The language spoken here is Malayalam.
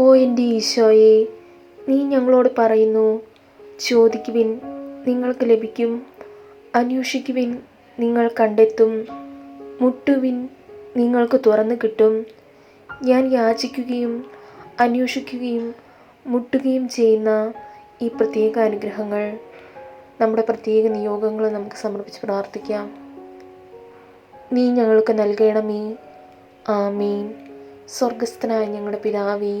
ഓ എന്റെ ഈശോയെ നീ ഞങ്ങളോട് പറയുന്നു ചോദിക്കുവിൻ നിങ്ങൾക്ക് ലഭിക്കും അന്വേഷിക്കുവിൻ നിങ്ങൾ കണ്ടെത്തും മുട്ടുവിൻ നിങ്ങൾക്ക് തുറന്നു കിട്ടും. ഞാൻ യാചിക്കുകയും അന്വേഷിക്കുകയും മുട്ടുകയും ചെയ്യുന്ന ഈ പ്രത്യേക അനുഗ്രഹങ്ങൾ നമ്മുടെ പ്രത്യേക നിയോഗങ്ങൾ നമുക്ക് സമർപ്പിച്ച് പ്രാർത്ഥിക്കാം. നീ ഞങ്ങൾക്ക് നൽകണമേ. ആമീൻ. സ്വർഗസ്ഥനായ ഞങ്ങളുടെ പിതാവേ